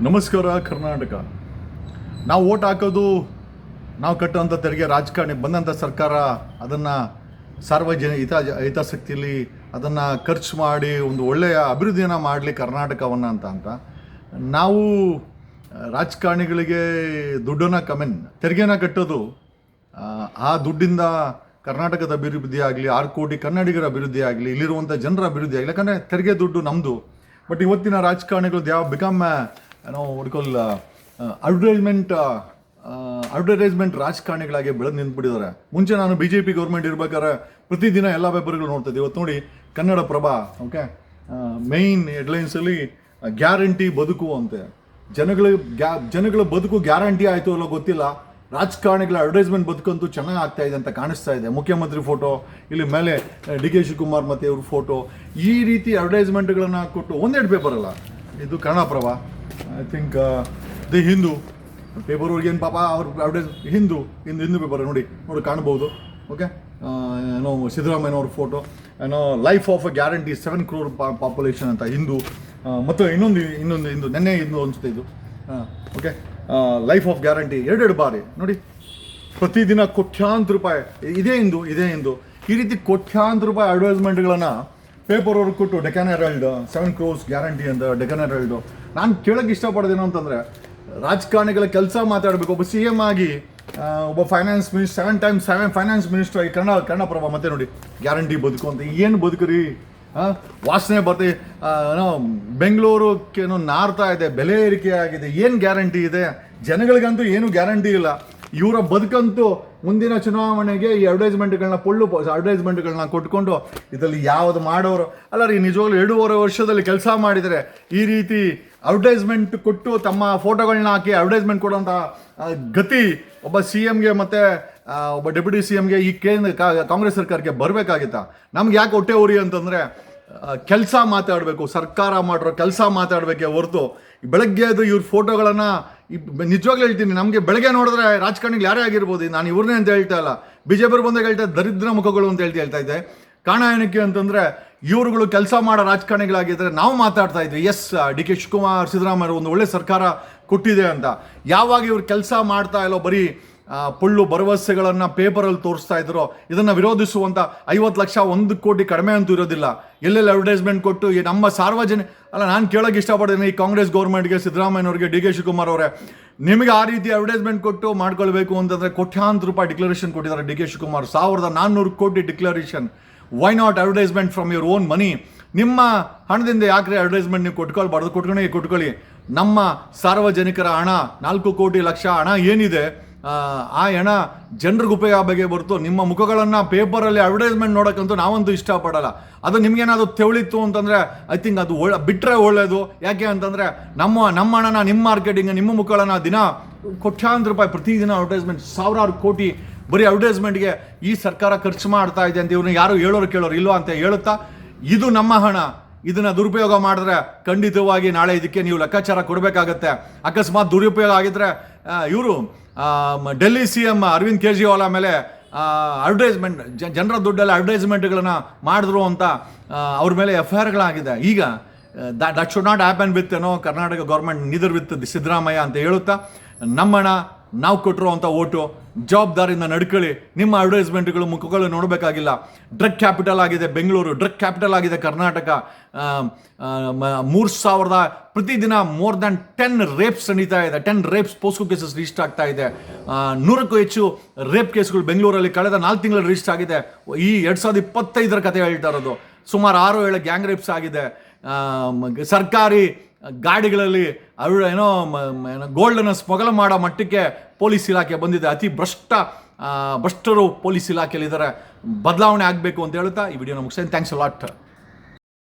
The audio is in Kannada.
ನಮಸ್ಕಾರ ಕರ್ನಾಟಕ. ನಾವು ಓಟ್ ಹಾಕೋದು ನಾವು ಕಟ್ಟುವಂಥ ತೆರಿಗೆ ರಾಜಕಾರಣಿ ಬಂದಂಥ ಸರ್ಕಾರ ಅದನ್ನು ಸಾರ್ವಜನಿಕ ಹಿತ ಹಿತಾಸಕ್ತಿಯಲ್ಲಿ ಅದನ್ನು ಖರ್ಚು ಮಾಡಿ ಒಂದು ಒಳ್ಳೆಯ ಅಭಿವೃದ್ಧಿಯನ್ನು ಮಾಡಲಿ ಕರ್ನಾಟಕವನ್ನು ಅಂತ ಅಂತ. ನಾವು ರಾಜಕಾರಣಿಗಳಿಗೆ ದುಡ್ಡನ್ನು ಕಮೆನ್ ತೆರಿಗೆನ ಕಟ್ಟೋದು ಆ, ದುಡ್ಡಿಂದ ಕರ್ನಾಟಕದ ಅಭಿವೃದ್ಧಿ ಆಗಲಿ ಆರು ಕೋಟಿ ಕನ್ನಡಿಗರ ಅಭಿವೃದ್ಧಿ ಆಗಲಿ ಇಲ್ಲಿರುವಂಥ ಜನರ ಅಭಿವೃದ್ಧಿ ಆಗಲಿ ಯಾಕಂದರೆ ತೆರಿಗೆ ದುಡ್ಡು ನಮ್ಮದು ಬಟ್ ಇವತ್ತಿನ ರಾಜಕಾರಣಿಗಳು ಯಾವ ಬಿಕಮ್ ಏನೋ ಹುಡ್ಕೊಲ್ ಅಡ್ವರ್ಟೈಸ್ಮೆಂಟ್ ಅಡ್ವರ್ಟೈಸ್ಮೆಂಟ್ ರಾಜಕಾರಣಿಗಳಾಗಿ ಬೆಳೆದು ನಿಂತ್ಬಿಟ್ಟಿದ್ದಾರೆ. ಮುಂಚೆ ನಾನು ಬಿ ಜೆ ಪಿ ಗೌರ್ಮೆಂಟ್ ಇರ್ಬೇಕಾದ್ರೆ ಪ್ರತಿದಿನ ಎಲ್ಲ ಪೇಪರ್ಗಳು ನೋಡ್ತಿದ್ದೆ. ಇವತ್ತು ನೋಡಿ ಕನ್ನಡ ಪ್ರಭಾ ಓಕೆ ಮೈನ್ ಹೆಡ್ಲೈನ್ಸಲ್ಲಿ ಗ್ಯಾರಂಟಿ ಬದುಕು ಅಂತೆ. ಜನಗಳ ಗ್ಯಾ, ಜನಗಳ ಬದುಕು ಗ್ಯಾರಂಟಿ ಆಯಿತು ಅಲ್ಲೋ ಗೊತ್ತಿಲ್ಲ. ರಾಜಕಾರಣಿಗಳ ಅಡ್ವರ್ಟೈಸ್ಮೆಂಟ್ ಬದುಕಂತೂ ಚೆನ್ನಾಗಿ ಆಗ್ತಾ ಇದೆ ಅಂತ ಕಾಣಿಸ್ತಾ ಇದೆ. ಮುಖ್ಯಮಂತ್ರಿ ಫೋಟೋ ಇಲ್ಲಿ ಮೇಲೆ ಡಿ ಕೆ ಶಿವಕುಮಾರ್ ಮತ್ತು ಇವ್ರ ಫೋಟೋ ಈ ರೀತಿ ಅಡ್ವರ್ಟೈಸ್ಮೆಂಟ್ಗಳನ್ನು ಕೊಟ್ಟು ಒಂದೆರಡು ಪೇಪರ್ ಅಲ್ಲ. ಇದು Kannada Prabha I think the Hindu paper ಏನು ಪಾಪ ಅವ್ರ advertise Hindu Hindu Hindu paper ನೋಡಿ ನೋಡಿ ಕಾಣ್ಬೋದು. ಓಕೆ ಏನೋ ಸಿದ್ದರಾಮಯ್ಯನವ್ರ ಫೋಟೋ ಏನೋ life of a guarantee seven crore population ಅಂತ ಹಿಂದೂ ಆ, ಮತ್ತು ಇನ್ನೊಂದು ಇನ್ನೊಂದು ಹಿಂದೂ ನೆನ್ನೆ ಹಿಂದೂ ಅನಿಸುತ್ತೆ ಇದು. ಓಕೆ ಲೈಫ್ ಆಫ್ ಗ್ಯಾರಂಟಿ ಎರಡೆರಡು ಬಾರಿ. ನೋಡಿ ಪ್ರತಿದಿನ ಕೋಟ್ಯಾಂತರ ರೂಪಾಯಿ ಇದೇ ಇಂದು ಇದೇ ಇಂದು ಈ ರೀತಿ ಕೋಟ್ಯಾಂತರ ರೂಪಾಯಿ ಅಡ್ವರ್ಟೈಸ್ಮೆಂಟ್ಗಳನ್ನು ಪೇಪರ್ ಅವ್ರಿಗೆ ಕೊಟ್ಟು Deccan Herald seven crores guarantee ಅಂತ ಡೆಕನ್ ಹೆರಾಲ್ಡು ನಾನು ಕೇಳೋಕ್ಕೆ ಇಷ್ಟಪಡೋದೇನು ಅಂತಂದರೆ ರಾಜಕಾರಣಿಗಳ ಕೆಲಸ ಮಾತಾಡಬೇಕು. ಒಬ್ಬ ಸಿ ಎಂ ಆಗಿ ಒಬ್ಬ finance minister seven time seven finance minister ಆಗಿ ಕನ್ನಡ ಕನ್ನಡಪ್ರಭ ಮತ್ತೆ ನೋಡಿ ಗ್ಯಾರಂಟಿ ಬದುಕು ಅಂತ. ಏನು ಬದುಕುರಿ? ಹಾಂ ವಾಸನೆ ಬರ್ತೆ ಆ, ಏನೋ ಬೆಂಗಳೂರು ಏನೋ ನಾರ್ತಾ ಇದೆ ಬೆಲೆ ಏರಿಕೆ ಆಗಿದೆ ಏನು ಗ್ಯಾರಂಟಿ ಇದೆ? ಜನಗಳಿಗಂತೂ ಏನು ಗ್ಯಾರಂಟಿ ಇಲ್ಲ. ಇವರ ಬದುಕಂತೂ ಮುಂದಿನ ಚುನಾವಣೆಗೆ ಈ ಅಡ್ವರ್ಟೈಸ್ಮೆಂಟ್ಗಳನ್ನ ಪೊಳ್ಳು ಅಡ್ವರ್ಟೈಸ್ಮೆಂಟ್ಗಳನ್ನ ಕೊಟ್ಕೊಂಡು ಇದರಲ್ಲಿ ಯಾವುದು ಮಾಡೋರು ಅಲ್ಲ ರೀ ನಿಜವಾಗ್ಲೂ ಎರಡೂವರೆ ವರ್ಷದಲ್ಲಿ ಕೆಲಸ ಮಾಡಿದರೆ ಈ ರೀತಿ ಅಡ್ವರ್ಟೈಸ್ಮೆಂಟ್ ಕೊಟ್ಟು ತಮ್ಮ ಫೋಟೋಗಳನ್ನ ಹಾಕಿ ಅಡ್ವರ್ಟೈಸ್ಮೆಂಟ್ ಕೊಡುವಂಥ ಗತಿ ಒಬ್ಬ ಸಿ ಎಮ್ಗೆ ಮತ್ತು ಒಬ್ಬ ಡೆಪ್ಯೂಟಿ ಸಿ ಎಮ್ಗೆ ಈ ಕೇಂದ್ರ ಕಾಂಗ್ರೆಸ್ ಸರ್ಕಾರಕ್ಕೆ ಬರಬೇಕಾಗಿತ್ತ? ನಮ್ಗೆ ಯಾಕೆ ಹೊಟ್ಟೆ ಉರಿ ಅಂತಂದರೆ ಕೆಲಸ ಮಾತಾಡಬೇಕು, ಸರ್ಕಾರ ಮಾಡಿರೋ ಕೆಲಸ ಮಾತಾಡಬೇಕೆ ಹೊರತು. ಬೆಳಗ್ಗೆ ಅದು ಇವ್ರ ಫೋಟೋಗಳನ್ನು ನಿಜವಾಗ್ಲೂ ಹೇಳ್ತೀನಿ, ನಮಗೆ ಬೆಳಗ್ಗೆ ನೋಡಿದ್ರೆ ರಾಜಕಾರಣಿಗಳು ಯಾರೇ ಆಗಿರ್ಬೋದು ನಾನು ಇವ್ರನ್ನೇ ಅಂತ ಹೇಳ್ತಾ ಇಲ್ಲ. ಬಿ ಜೆ ಪಿ ಬಂದಾಗ ಹೇಳ್ತಾ ದರಿದ್ರ ಮುಖಗಳು ಅಂತ ಹೇಳ್ತಾ ಹೇಳ್ತಾ ಇದ್ದೆ. ಕಾರಣ ಏನಕ್ಕೆ ಅಂತಂದರೆ ಇವರುಗಳು ಕೆಲಸ ಮಾಡೋ ರಾಜಕಾರಣಿಗಳಾಗಿದ್ದರೆ ನಾವು ಮಾತಾಡ್ತಾ ಇದ್ವಿ. S D K Shivakumar, Siddaramaiah ಒಂದು ಒಳ್ಳೆ ಸರ್ಕಾರ ಕೊಟ್ಟಿದೆ ಅಂತ. ಯಾವಾಗ ಇವರು ಕೆಲಸ ಮಾಡ್ತಾ ಇಲ್ಲೋ ಬರೀ ಪುಳ್ಳು ಭರವಸೆಗಳನ್ನು ಪೇಪರಲ್ಲಿ ತೋರಿಸ್ತಾ ಇದ್ರು. ಇದನ್ನು ವಿರೋಧಿಸುವಂಥ ಐವತ್ತು ಲಕ್ಷ ಒಂದು ಕೋಟಿ ಕಡಿಮೆ ಅಂತೂ ಇರೋದಿಲ್ಲ. ಎಲ್ಲೆಲ್ಲಿ ಅಡ್ವರ್ಟೈಸ್ಮೆಂಟ್ ಕೊಟ್ಟು ಈ ನಮ್ಮ ಸಾರ್ವಜನಿಕ ಅಲ್ಲ, ನಾನು ಕೇಳೋಕೆ ಇಷ್ಟಪಡ್ತೀನಿ ಈ ಕಾಂಗ್ರೆಸ್ ಗೌರ್ಮೆಂಟ್ಗೆ ಸಿದ್ದರಾಮಯ್ಯನವ್ರಿಗೆ, ಡಿ ಕೆ ಶಿವಕುಮಾರ್ ಅವರೇ. ನಿಮಗೆ ಆ ರೀತಿ ಅಡ್ವರ್ಟೈಸ್ಮೆಂಟ್ ಕೊಟ್ಟು ಮಾಡ್ಕೊಳ್ಬೇಕು ಅಂತಂದರೆ ಕೋಟ್ಯಾಂತರ ರೂಪಾಯಿ ಡಿಕ್ಲರೇಷನ್ ಕೊಟ್ಟಿದ್ದಾರೆ ಡಿ ಕೆ ಶಿವಕುಮಾರ್. ಸಾವಿರದ ನಾನ್ನೂರು ಕೋಟಿ declaration why not advertisement from your own money ನಿಮ್ಮ ಹಣದಿಂದ ಯಾಕೆ ಅಡ್ವರ್ಟೈಸ್ಮೆಂಟ್ ನೀವು ಕೊಟ್ಕೊಳ್ಬಾರ್ದು ಕೊಟ್ಕೊಂಡು ಕೊಟ್ಕೊಳ್ಳಿ ನಮ್ಮ ಸಾರ್ವಜನಿಕರ ಹಣ, ನಾಲ್ಕು ಕೋಟಿ ಲಕ್ಷ ಹಣ ಏನಿದೆ, ಆ ಹಣ ಜನರಿಗೆ ಉಪಯೋಗ ಬಗ್ಗೆ ಬರ್ತು ನಿಮ್ಮ ಮುಖಗಳನ್ನು ಪೇಪರಲ್ಲಿ ಅಡ್ವರ್ಟೈಸ್ಮೆಂಟ್ ನೋಡೋಕ್ಕಂತೂ ನಾವಂತೂ ಇಷ್ಟಪಡಲ್ಲ. ಅದು ನಿಮ್ಗೇನಾದ್ರು ತೆವಳಿತ್ತು ಅಂತಂದರೆ ಐ ಥಿಂಕ್ ಅದು ಒಳ್ಳೆ ಬಿಟ್ಟರೆ ಒಳ್ಳೆಯದು ಯಾಕೆ ಅಂತಂದರೆ, ನಮ್ಮ ನಮ್ಮ ಹಣನ, ನಿಮ್ಮ ಮಾರ್ಕೆಟಿಂಗ್ ನಿಮ್ಮ ಮುಖಗಳನ್ನು ದಿನ ಕೋಟ್ಯಾಂತರ ರೂಪಾಯಿ ಪ್ರತಿದಿನ ಅಡ್ವರ್ಟೈಸ್ಮೆಂಟ್ ಸಾವಿರಾರು ಕೋಟಿ ಬರೀ ಅಡ್ವರ್ಟೈಸ್ಮೆಂಟ್ಗೆ ಈ ಸರ್ಕಾರ ಖರ್ಚು ಮಾಡ್ತಾ ಇದೆ ಅಂತ ಇವ್ರನ್ನ ಯಾರು ಹೇಳೋರು ಕೇಳೋರು ಇಲ್ವಾ ಅಂತ ಹೇಳುತ್ತಾ, ಇದು ನಮ್ಮ ಹಣ. ಇದನ್ನ ದುರುಪಯೋಗ ಮಾಡಿದ್ರೆ ಖಂಡಿತವಾಗಿ ನಾಳೆ ಇದಕ್ಕೆ ನೀವು ಲೆಕ್ಕಾಚಾರ ಕೊಡಬೇಕಾಗತ್ತೆ. ಅಕಸ್ಮಾತ್ ದುರುಪಯೋಗ ಆಗಿದ್ರೆ ಇವರು ಡೆಲ್ಲಿ ಸಿ ಎಂ ಅರವಿಂದ್ ಕೇಜ್ರಿವಾಲ ಮೇಲೆ ಅಡ್ವರ್ಟೈಸ್ಮೆಂಟ್ ಜನರ ದುಡ್ಡಲ್ಲಿ ಅಡ್ವರ್ಟೈಸ್ಮೆಂಟ್ಗಳನ್ನು ಮಾಡಿದ್ರು ಅಂತ ಅವ್ರ ಮೇಲೆ ಎಫ್ ಐ ಆರ್ಗಳಾಗಿದೆ ಈಗ that should not happen with ಏನೋ Karnataka government neither with Siddaramaiah ಅಂತ ಹೇಳುತ್ತಾ ನಮ್ಮಣ ನಾವು ಕೊಟ್ಟಿರುವಂಥ ಓಟು ಜವಾಬ್ದಾರಿಯಿಂದ ನಡ್ಕೊಳ್ಳಿ. ನಿಮ್ಮ ಅಡ್ವರ್ಟೈಸ್ಮೆಂಟ್ಗಳು ಮುಖಗಳು ನೋಡಬೇಕಾಗಿಲ್ಲ. ಡ್ರಗ್ ಕ್ಯಾಪಿಟಲ್ ಆಗಿದೆ ಬೆಂಗಳೂರು ಡ್ರಗ್ ಕ್ಯಾಪಿಟಲ್ ಆಗಿದೆ ಕರ್ನಾಟಕ. ಮೂರು ಸಾವಿರದ ಪ್ರತಿದಿನ ಮೋರ್ ದ್ಯಾನ್ ಟೆನ್ ರೇಪ್ಸ್ ನಡೀತಾ ಇದೆ. Ten rapes POCSO cases register ಆಗ್ತಾ ಇದೆ. ನೂರಕ್ಕೂ ಹೆಚ್ಚು ರೇಪ್ ಕೇಸ್ಗಳು ಬೆಂಗಳೂರಲ್ಲಿ ಕಳೆದ ನಾಲ್ಕು ತಿಂಗಳಲ್ಲಿ ರಿಜಿಸ್ಟರ್ ಆಗಿದೆ. ಈ ಎರಡು ಸಾವಿರದ ಇಪ್ಪತ್ತೈದರ ಕಥೆ ಹೇಳ್ತಾ ಇರೋದು. ಸುಮಾರು ಆರು ಏಳು ಗ್ಯಾಂಗ್ ರೇಪ್ಸ್ ಆಗಿದೆ. ಸರ್ಕಾರಿ ಗಾಡಿಗಳಲ್ಲಿ ಅವರು ಏನೋ ಗೋಲ್ಡನ್ನು ಸ್ಮಗಲ್ ಮಾಡೋ ಮಟ್ಟಕ್ಕೆ ಪೊಲೀಸ್ ಇಲಾಖೆ ಬಂದಿದೆ. ಅತಿ ಭ್ರಷ್ಟ ಭ್ರಷ್ಟರು ಪೊಲೀಸ್ ಇಲಾಖೆಯಲ್ಲಿದ್ದಾರೆ. ಬದಲಾವಣೆ ಆಗಬೇಕು ಅಂತ ಹೇಳ್ತಾ ಈ ವಿಡಿಯೋನ ಮುಗಿಸ್ತೇನೆ. Thanks lot